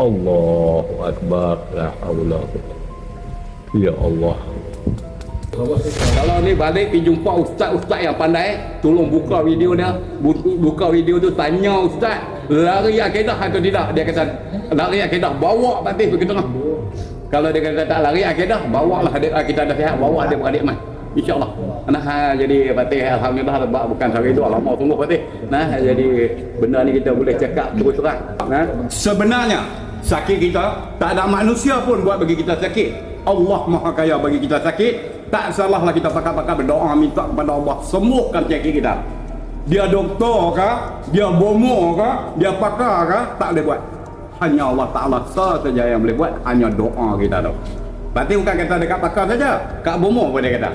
Allahu Akbar La haula Ya Allah Kalau ni balik pergi jumpa ustaz-ustaz yang pandai, tolong buka video dia, bu- buka video tu tanya ustaz, lari akidah atau tidak? Dia kata lari akidah, bawa patih pergi tengah. Kalau dia kata tak lari akidah, bawa lah adik kita ada sihat, bawa dia beradik mai. InsyaAllah. Nah, ha, jadi patih Alhamdulillah sebab bukan hari tu, lama tunggu patih. Nah, jadi benda ni kita boleh cakap terus terang. Nah, sebenarnya sakit kita tak ada manusia pun buat bagi kita sakit. Allah Maha Kaya bagi kita sakit. Tak salahlah kita pakai-pakai berdoa minta kepada Allah sembuhkan sakit kita. Dia doktor ke, dia bomo ke, dia pakar ke, tak boleh buat. Hanya Allah Ta'ala sahaja yang boleh buat, hanya doa kita tu. Berarti bukan kata dekat pakar saja, kat bomo pun dia kata.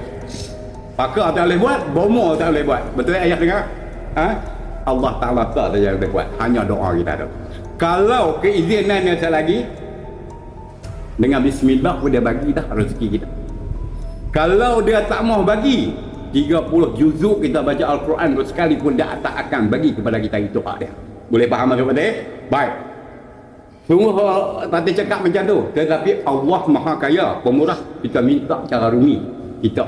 Pakar tak boleh buat, bomo tak boleh buat. Betul ayah dengar? Ha? Allah Ta'ala sahaja yang boleh buat, hanya doa kita tu. Kalau keizinan yang saya lagi, dengan bismillah pun dia bagi dah rezeki kita. Kalau dia tak mau bagi 30 juzuk kita baca Al-Quran tu sekalipun dia tak akan bagi kepada kita itu hak dia. Boleh faham tak Fatih? Baik. Semua tadi cakap macam tu. Tetapi Allah Maha Kaya, pemurah. Kita minta cara rumi. Kita.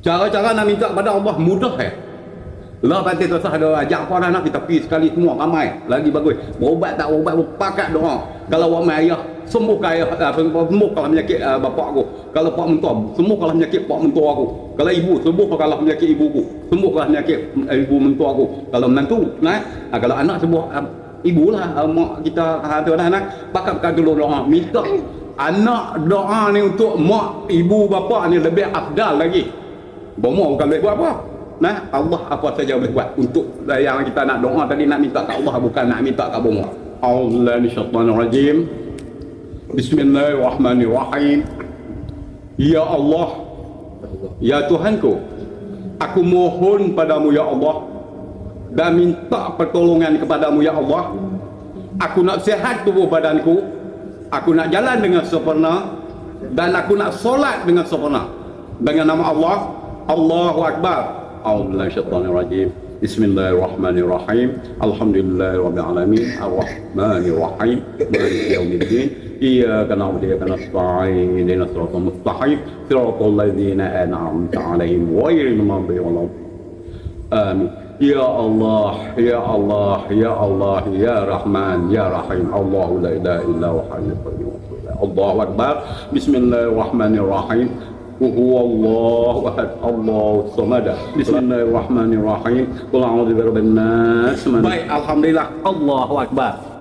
Cara-cara nak minta kepada Allah mudah eh. Lah patih tu sah ada ajak apa dah nak kita pergi sekali semua ramai lagi bagus. Berubat tak berubat pakat doa. Kalau awak mai ayah sembuh ayah uh, sembuh kalau penyakit uh, bapak aku. Kalau pak mentua sembuh kalau penyakit pak mentua aku. Kalau ibu sembuh kalau penyakit ibuku. Sembuh kalau penyakit uh, ibu mentua aku. Kalau menantu nah uh, kalau anak sembuh uh, ibulah uh, mak kita uh, tu dah anak pakat dulu doa minta anak doa ni untuk mak ibu bapa ni lebih afdal lagi. Bomo bukan buat apa. Nah, Allah apa saja boleh buat untuk yang kita nak doa tadi nak minta kat Allah bukan nak minta kat bomo. Auzubillahi minasyaitanir rajim. Bismillahirrahmanirrahim. Ya Allah, ya Tuhanku, aku mohon padamu ya Allah dan minta pertolongan kepadamu ya Allah. Aku nak sihat tubuh badanku, aku nak jalan dengan sempurna dan aku nak solat dengan sempurna. Dengan nama Allah, Allahu Akbar. أعوذ بالله الشيطان الرجيم بسم الله الرحمن الرحيم الحمد لله رب العالمين الرحمن الرحيم مالك يوم الدين إياك نعبد وإياك نستعين اهدنا الصراط المستقيم صراط الذين أنعمت عليهم غير المغضوب والضالين آمين يا الله يا الله يا الله يا رحمن يا رحيم الله لا إله إلا هو الحي القيوم الله أكبر بسم الله الرحمن الرحيم الصمد بسم الله الرحمن الرحيم قل اعوذ برب الناس baik alhamdulillah Allahu akbar